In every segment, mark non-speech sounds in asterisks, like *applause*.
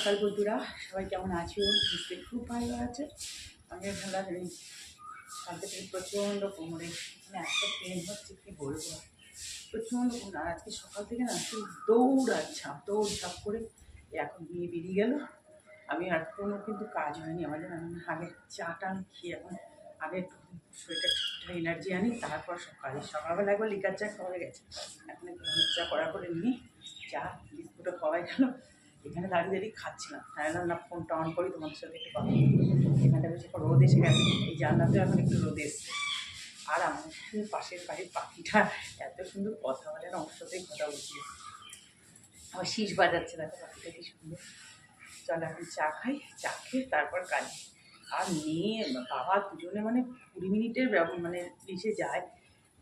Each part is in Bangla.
সকাল বন্ধুরা, সবাই কেমন আছো? নিশ্চয়ই খুব ভালো আছে। আমি ভালো আছি। কালকে থেকে প্রচণ্ড কোমরে মানে এত পেন হচ্ছে, কি বলব? প্রচণ্ড কোমর। আর আজকে সকাল থেকে না শুধু দৌড় ঝাঁপ দৌড় ঝাঁপ করে এখন বিয়ে বেরিয়ে গেল। আমি আর কোনো কিন্তু কাজ হয়নি। আমাদের আমি আগে চাটা আমি খেয়ে এখন আগে একটু শরীরটা ঠিকঠাক এনার্জি আনি, তারপর সকালে। সকালবেলা একবার লিকার চা খাওয়া গেছে। এখন একটু চা করা করে নিয়ে চা, বিস্কুটও খাওয়াই গেল। এখানে দাঁড়িয়ে দাঁড়িয়ে খাচ্ছিলাম। তাই না ফোনটা অন করি, তোমাদের সাথে একটু কথা। এখানটা বেশি এখন রোদ এসে গেছে। এই জানলাতে এখন একটু রোদ এসছে। আর আমাদের পাশের বাড়ির পাখিটা এত সুন্দর কথা বলে না, ওর সাথেই কথা বলছি। আমার শীষ বাজাচ্ছে, দেখো পাখিটা কি সুন্দর। চল এখন চা খাই, চা খেয়ে তারপর কাজ। আর মেয়ে, বাবা দুজনে মানে কুড়ি মিনিটের মানে এসে যায়।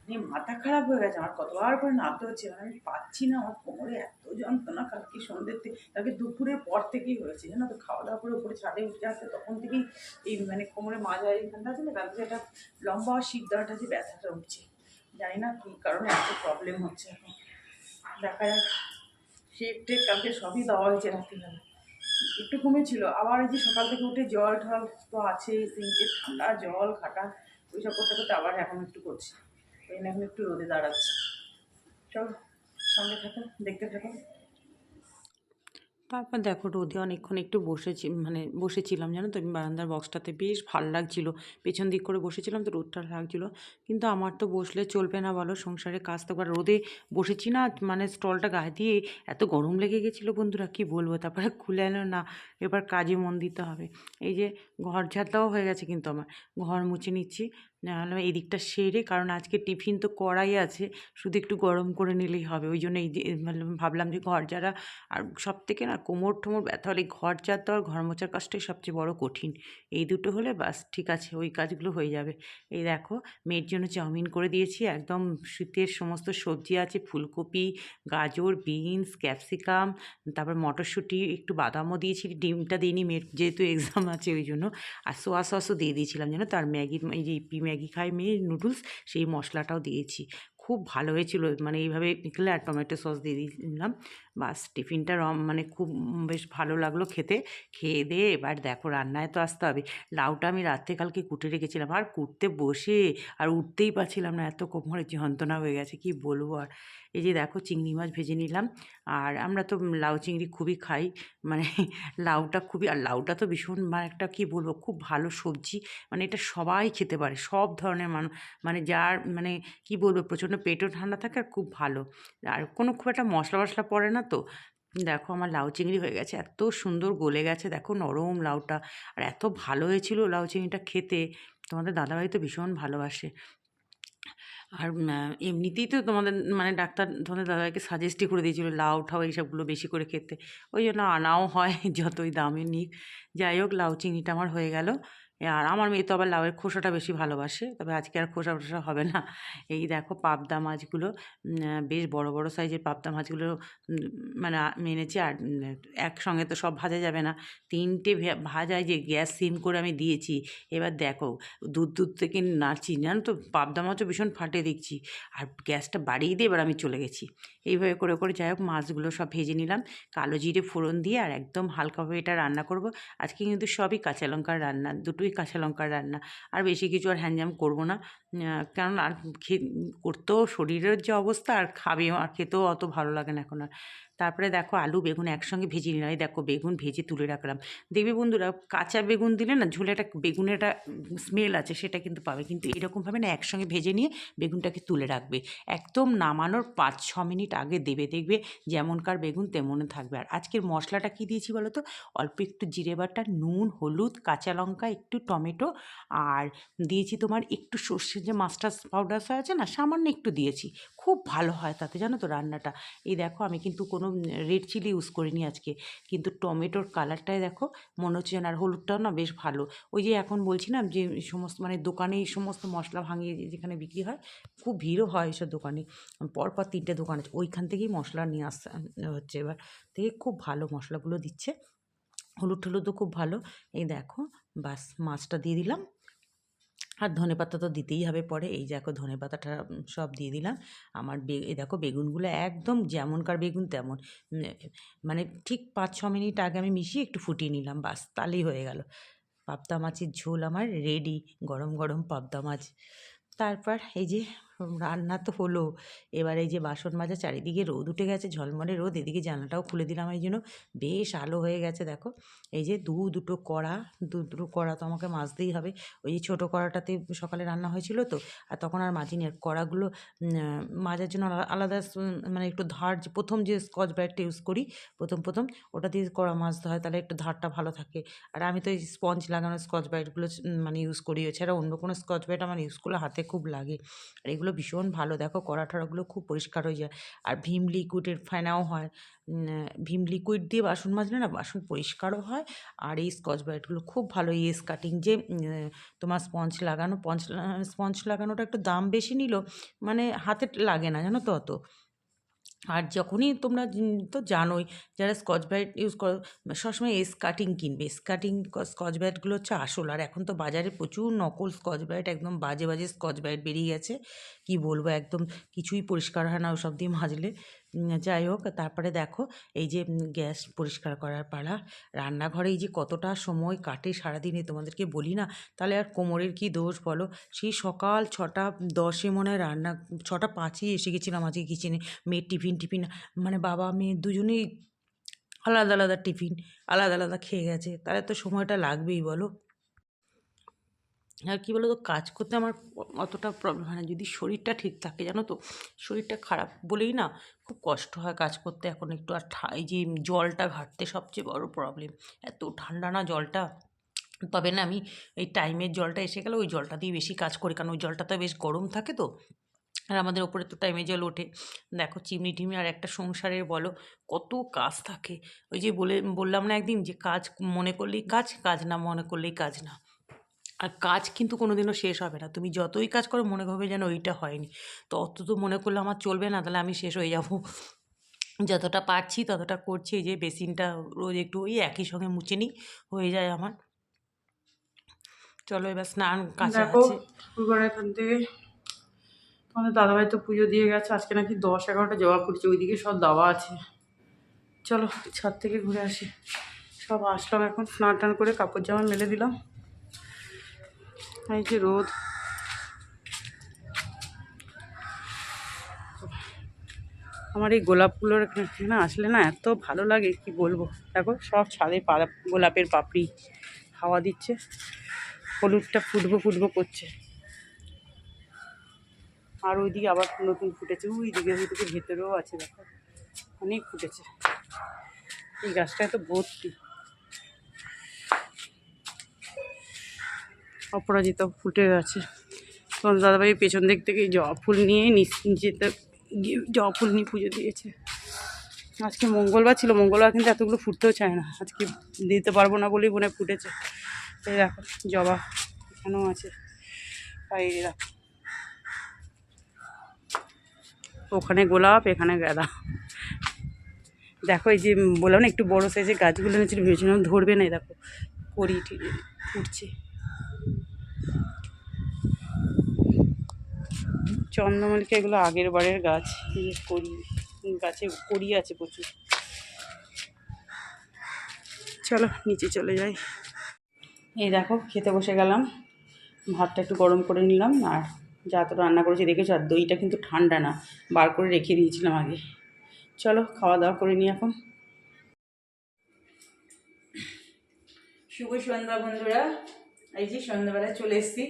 মানে মাথা খারাপ হয়ে গেছে, আমার কতবার করে নামতে হচ্ছে আমি পাচ্ছি না, আমার কোমরে এত যন্ত্রণা কালকে সন্ধ্যের থেকে কালকে দুপুরের পর থেকেই হয়েছে, জানো তো খাওয়া দাওয়া করে উপরে ছাদে উঠে আসতে, তখন থেকেই এই মানে কোমরে মাঝারি এখানটা আছে না কালকে একটা লম্বা শিক দেওয়াটা যে ব্যথাটা উঠছে, জানি না কী কারণে এত প্রবলেম হচ্ছে এখন, দেখা যাক শেক টেক কালকে সবই দেওয়া হয়েছে রাত্রিবেলা, একটু কমেছিল আবার এই যে সকাল থেকে উঠে জল ঠল তো আছে তিনটে ঠান্ডা, জল, খাটা, ওইসব করতে করতে আবার এখন একটু করছে। জন্য এখন একটু রোদে দাঁড়াচ্ছে। চলো সঙ্গে থাকো, দেখতে থাকো। তারপর দেখো রোদে অনেকক্ষণ একটু বসেছি মানে বসেছিলাম, জানো তো? বারান্দার বক্সটাতে বেশ ভালো লাগছিল। পেছন দিক করে বসেছিলাম তো রোদটা লাগছিল। কিন্তু আমার তো বসলে চলবে না বলো সংসারে কাজ তো করা রোদে বসেছি না মানে স্টলটা গায়ে দিয়ে এত গরম লেগে গেছিল বন্ধুরা, কি বলব? তারপরে খুলে এলো না, এবার কাজে মন দিতে হবে। এই যে ঘর দেওয়া হয়ে গেছে কিন্তু আমার, ঘর মুছে নিচ্ছি। নাহলে এই দিকটা সেরে, কারণ আজকে টিফিন তো করাই আছে, শুধু একটু গরম করে নিলেই হবে। ওই জন্য এই যে মানে ভাবলাম যে ঘর যারা, আর সব থেকে না কোমর ঠোমর ব্যথা হলে ঘর চার দেওয়ার ঘর মোছার কাজটাই সবচেয়ে বড় কঠিন। এই দুটো হলে বাস ঠিক আছে, ওই কাজগুলো হয়ে যাবে। এই দেখো, মেয়ের জন্য চাউমিন করে দিয়েছি, একদম শীতের সমস্ত সবজি আছে, ফুলকপি, গাজর, বিনস, ক্যাপসিকাম, তারপর মটরশুঁটি, একটু বাদামও দিয়েছি, ডিমটা দিইনি, মেয়ের যেহেতু এক্সাম আছে ওই জন্য। আর সোয়া সসও দিয়ে দিয়েছিলাম যেন, তার ম্যাগি এই যে ম্যাগি খায় মেয়ে নুডলস সেই মশলাটাও দিয়েছি। খুব ভালো হয়েছিল। মানে এইভাবে নিকলে আর টমেটো সস দিয়ে দিলাম। বাস টিফিনটা মানে খুব বেশ ভালো লাগল খেতে। খেয়ে দিয়ে এবার দেখো রান্নায় তো আসতে হবে। লাউটা আমি রাত্রে কালকে কুটে রেখেছিলাম। আর কুটতে বসে আর উঠতেই পারছিলাম না। এত কোমরে যন্ত্রণা হয়ে গেছে, কি বলব আর। এই যে দেখো চিংড়ি মাছ ভেজে নিলাম। আর আমরা তো লাউ চিংড়ি খুবই খাই। মানে লাউটা খুবই, আর লাউটা তো ভীষণ মানে একটা কী বলব, খুব ভালো সবজি। মানে এটা সবাই খেতে পারে। সব ধরনের মানুষ মানে যার মানে কি বলব, প্রচণ্ড পেটও ঠান্ডা থাকে আর খুব ভালো। আর কোনো খুব একটা মশলা মশলা পড়ে না তো? দেখো আমার লাউ চিংড়ি হয়ে গেছে, এত সুন্দর গলে গেছে, দেখো নরম লাউটা। আর এত ভালো হয়েছিল লাউ চিংড়িটা খেতে। তোমাদের দাদাভাই তো ভীষণ ভালোবাসে। আর এমনিতেই তো তোমাদের মানে ডাক্তার তোমাদের দাদাভাইকে সাজেস্টই করে দিয়েছিল লাউ ঠাউ এইসবগুলো বেশি করে খেতে। ওই জন্য আনাও হয়, *laughs* যতই দামে নিক। যাই হোক, লাউ চিংড়িটা আমার হয়ে গেল। আর আমার মেয়ে তো আবার লাউয়ের খোসাটা বেশি ভালোবাসে, তবে আজকে আর খোসা টোসা হবে না। এই দেখো পাবদা মাছগুলো বেশ বড় বড় সাইজের পাবদা মাছগুলো মানে এনেছি আর একসঙ্গে তো সব ভাজা যাবে না। তিনটে ভাজায় যে গ্যাস সিম করে আমি দিয়েছি, এবার দেখো দুধ দুধ থেকে নাড়ছি, জানো তো? পাবদা মাছও ভীষণ ফাটে দেখছি, আর গ্যাসটা বাড়িয়ে দিয়ে এবার আমি চলে গেছি। এইভাবে করে করে যাই হোক, মাছগুলো সব ভেজে নিলাম, কালো জিরে ফোড়ন দিয়ে আর একদম হালকাভাবে এটা রান্না করব। আজকে কিন্তু সবই কাঁচা লঙ্কার রান্না, দুটোই কাঁচা লঙ্কার রান্না। আর বেশি কিছু আর হ্যাঞ্জাম করব না। কারণ আর খে- করতেও শরীরের যে অবস্থা আর খাবে, আর খেতেও অত ভালো লাগে না এখন আর। তারপরে দেখো আলু, বেগুন একসঙ্গে ভেজে নিলাম। এই দেখো বেগুন ভেজে তুলে রাখলাম। দেখবে বন্ধুরা, কাঁচা বেগুন দিলে না ঝোলে একটা বেগুনের একটা স্মেল আছে, সেটা কিন্তু পাবে। কিন্তু এরকমভাবে না একসঙ্গে ভেজে নিয়ে বেগুনটাকে তুলে রাখবে। একদম নামানোর পাঁচ, ছ মিনিট আগে দেবে, দেখবে যেমনকার বেগুন তেমন থাকবে। আর আজকের মশলাটা কী দিয়েছি বলো তো? অল্প একটু জিরে বাটা নুন, হলুদ, কাঁচা লঙ্কা, একটু টমেটো, আর দিয়েছি তোমার একটু সর্ষের যে মাস্টার্ড পাউডার আছে না, সামান্য একটু দিয়েছি। খুব ভালো হয় তাতে, জানো তো রান্নাটা। এই দেখো আমি কিন্তু কোনো রেড চিলি ইউজ করিনি আজকে। কিন্তু টমেটোর কালারটাই দেখো, মনে হচ্ছে আর হলুদটাও না বেশ ভালো। ওই যে এখন বলছিলাম যে সমস্ত মানে দোকানে এই সমস্ত মশলা ভাঙিয়ে যেখানে বিক্রি হয়, খুব ভিড়ও হয় এসব দোকানে। পরপর তিনটে দোকান আছে, ওইখান থেকেই মশলা নিয়ে আসতে হচ্ছে এবার। থেকে খুব ভালো মশলাগুলো দিচ্ছে। হলুদ টলুদও খুব ভালো। এই দেখো, বাস মাছটা দিয়ে দিলাম। আর ধনে পাতা তো দিতেই হবে পরে। এই দেখো ধনে পাতাটা সব দিয়ে দিলাম। আমার এই দেখো বেগুনগুলো একদম যেমনকার বেগুন তেমন। মানে ঠিক পাঁচ ছ মিনিট আগে আমি মিশিয়ে একটু ফুটিয়ে নিলাম, বাস তালেই হয়ে গেল। পাবদা মাছের ঝোল আমার রেডি গরম গরম পাবদা মাছ। তারপর এই যে রান্না তো হলো। এবার এই যে বাসন মাজা চারিদিকে রোদ উঠে গেছে, ঝলমলে রোদ, এদিকে জানলাটাও খুলে দিলাম এই জন্য। বেশ আলো হয়ে গেছে, দেখো। এই যে দু দুটো কড়া, দু দুটো কড়া তো আমাকে মাজতেই হবে। ওই যে ছোটো কড়াটাতে সকালে রান্না হয়েছিল তো, আর তখন আর মাজিনি। আর কড়াগুলো মাজার জন্য আলা- আলাদা মানে একটু ধার যে, প্রথম যে স্কচ ব্রাইটটা ইউজ করি, প্রথম প্রথম, ওটা দিয়ে কড়া মাজতে হয়, তাহলে একটু ধারটা ভালো থাকে। আর আমি তো এই স্পঞ্জ লাগানো স্কচ ব্রাইটগুলো মানে ইউজ করি এছাড়া অন্য কোনো স্কচ ব্রাইট আমার ইউজ করলে হাতে খুব লাগে। আর এগুলো ভীষণ ভালো। দেখো কড়া টড়াগুলো খুব পরিষ্কার হয়ে যায়। আর ভীম লিকুইডের ফেনাও হয়। ভীম লিকুইড দিয়ে বাসন মাজলে না বাসন পরিষ্কারও হয়। আর এই স্কচ ব্রাইটগুলো খুব ভালো। এস কাটিং যে তোমার স্পঞ্জ লাগানো পঞ্চ স্পঞ্জ লাগানোটা একটু দাম বেশি নিল মানে হাতে লাগে না, জানো তো অত। আর যখনই তোমরা তো জানোই যারা স্কচ ব্রাইট ইউজ করো, সবসময় এস কাটিং কিনবে। এস কাটিং স্কচ ব্রাইটগুলো হচ্ছে আসল। আর এখন তো বাজারে প্রচুর নকল স্কচ ব্রাইট একদম বাজে বাজে স্কচ ব্রাইট বেরিয়ে গেছে। কি বলব, একদম কিছুই পরিষ্কার হয় না ওসব দিয়ে মাজলে। যাই হোক, তারপরে দেখো, এই যে গ্যাস পরিষ্কার করার পালা, রান্নাঘরে এই যে কতটা সময় কাটে সারাদিনে তোমাদেরকে বলি না? তাহলে আর কোমরের কি দোষ বলো? সেই সকাল ছটা, দশে মনে হয় রান্না, ছটা পাঁচই এসে গেছিলাম আজকে কিচেনে মেয়ের টিফিন টিফিন মানে বাবা, মেয়ে দুজনেই আলাদা আলাদা টিফিন আলাদা আলাদা খেয়ে গেছে। তাহলে তো সময়টা লাগবেই বলো? আর কী বলো তো কাজ করতে আমার অতটা প্রবলেম হয় না। যদি শরীরটা ঠিক থাকে, জানো তো? শরীরটা খারাপ বলেই না খুব কষ্ট হয় কাজ করতে। এখন একটু আর এই যে জলটা ঘাটতে সবচেয়ে বড় প্রবলেম এত ঠান্ডা না জলটা? তবে না আমি এই টাইমের জলটা এসে গেলে ওই জলটা দিয়ে বেশি কাজ করি। কারণ ওই জলটা তো বেশ গরম থাকে তো। আর আমাদের ওপরে তো টাইমে জল ওঠে। দেখো, চিমনি টিমনি আর একটা সংসারের বলো, কত কাজ থাকে। ওই যে বলে বললাম না একদিন যে কাজ মনে করলেই কাজ কাজ না মনে করলেই কাজ না। আর কাজ কিন্তু কোনোদিনও শেষ হবে না। তুমি যতই কাজ করো মনে হবে যেন ওইটা হয়নি। তো অত তো মনে করলে আমার চলবে না তাহলে আমি শেষ হয়ে যাব। যতটা পারছি ততটা করছি। এই যে বেসিনটা রোজ একটু ওই একই সঙ্গে মুছে নিই হয়ে যায় আমার। চলো এবার স্নান কাছে আছে। এখান থেকে তোমাদের দাদাভাই তো পুজো দিয়ে গেছে। আজকে নাকি দশ এগারোটা জবা পড়ছে ওইদিকে সব দাওয়া আছে। চলো ছাদ থেকে ঘুরে আসি। সব আসলাম এখন স্নান টান করে কাপড় জামা মেলে দিলাম। এই যে রোদ। আমার এই গোলাপগুলোর এখানে আসলে না এত ভালো লাগে, কি বলব? দেখো, সব ছাদে পালা গোলাপের পাপড়ি হাওয়া দিচ্ছে, হলুদটা ফুটবো ফুটবো করছে। আর ওইদিকে আবার নতুন ফুটেছে, ওই দিকে ওইদিকে ভেতরেও আছে, দেখো, অনেক ফুটেছে। এই গাছটা এত ভর্তি। অপরাজিতা ফুটে আছে তখন দাদাভাই পেছন দিক থেকে জবা ফুল নিয়ে নিচ- নিচেতে গিয়ে জবা ফুল নিয়ে পুজো দিয়েছে। আজকে মঙ্গলবার ছিল, মঙ্গলবার কিন্তু এতগুলো ফুটতেও চায় না। আজকে দিতে পারব না বলেই মনে ফুটেছে। এই দেখো, জবা এখানেও আছে, বাইরে দেখো। ওখানে গোলাপ, এখানে গাঁদা। দেখো এই যে বললাম না, একটু বড় সাইজের গাছগুলো এনেছিল, ভেবেছিলাম ধরবে না দেখো করি ঠিক ফুটছে। চন্দ্রমল্লিকা এগুলো আগের বারের গাছ। করি গাছে করি আছে প্রচুর। চলো, নিচে চলে যাই। এই দেখো, খেতে বসে গেলাম। ভাতটা একটু গরম করে নিলাম, আর যা তো রান্না করেছি দেখেছ? আর দইটা কিন্তু ঠান্ডা না, বার করে রেখে দিয়েছিলাম আগে। চলো, খাওয়া দাওয়া করে নিই এখন। শুভ সন্ধ্যা বন্ধুরা। এই যে সন্ধ্যাবেলায় চলে এসেছি।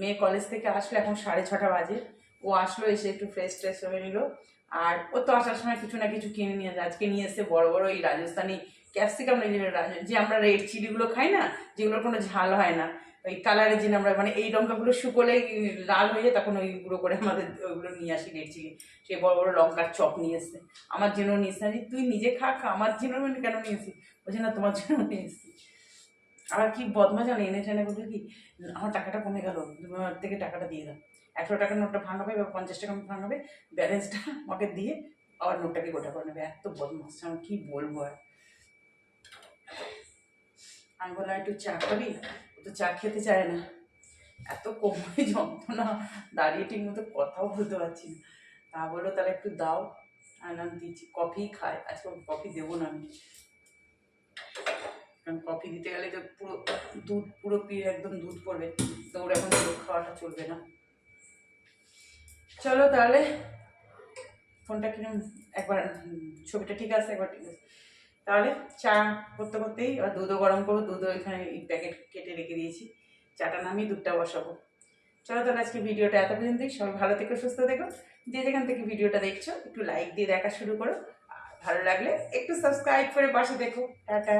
মেয়ে কলেজ থেকে আসলে এখন সাড়ে ছটা বাজে। ও আসলো এসে একটু ফ্রেশ ট্রেশ হয়ে নিল। আর ও তো আসার সময় কিছু না কিছু কিনে নিয়ে আজকে নিয়ে এসে বড় বড় এই রাজস্থানি ক্যাপসিকাম যে আমরা রেড চিলিগুলো খাই না যেগুলোর কোনো ঝাল হয় না। ওই কালারের যে আমরা মানে এই লঙ্কাগুলো শুকোলে লাল হয়ে যায় তখন ওই গুঁড়ো করে আমাদের ওইগুলো নিয়ে আসি রেড চিলি সেই বড় বড় লঙ্কার চপ নিয়ে এসছে আমার জন্য নিয়ে বলি, তুই নিজে খা খা আমার জন্য কেন নিয়ে এসেছি বলছে না তোমার জন্য নিয়ে এসেছি। আবার কি বদমা জানো এনে টেনে বলবে কি আমার টাকাটা কমে গেল থেকে টাকাটা দিয়ে দাও। একশো টাকার নোটটা ভাঙাবে বা পঞ্চাশ টাকা ভাঙাবে ব্যালেন্সটা আমাকে দিয়ে আবার নোটটাকে গোটা করে নেবে। এত বদমাস, আমি কি বলব আর? আমি বললাম, একটু চা খাবি? তো চা খেতে চায় না। এত কোমরে যন্ত্রণা, দাঁড়িয়ে ঠিক মতো কথাও বলতে পারছি না। তা বলল, তাহলে একটু দাও। আনাম দিচ্ছি কফি খায় আজকে কফি দেবো না আমি। কারণ কফি দিতে গেলে তো পুরো দুধ, পুরো পিয়ে একদম দুধ পড়বে। তো ওর এখন দুধ খাওয়াটা চলবে না। চলো তাহলে, ফোনটা কিরম, একবার ছবিটা ঠিক আছে, একবার ঠিক আছে। তাহলে চা করতে করতেই এবার দুধও গরম করব, দুধও এখানে প্যাকেট কেটে রেখে দিয়েছি। চাটা নামিয়ে দুধটা বসাবো। চলো তাহলে আজকে ভিডিওটা এত পর্যন্তই। সবাই ভালো থেকো, সুস্থ থেকো। যে যেখান থেকে ভিডিওটা দেখছ, একটু লাইক দিয়ে দেখা শুরু করো। ভালো লাগলে একটু সাবস্ক্রাইব করে পাশে দেখো। টাটা।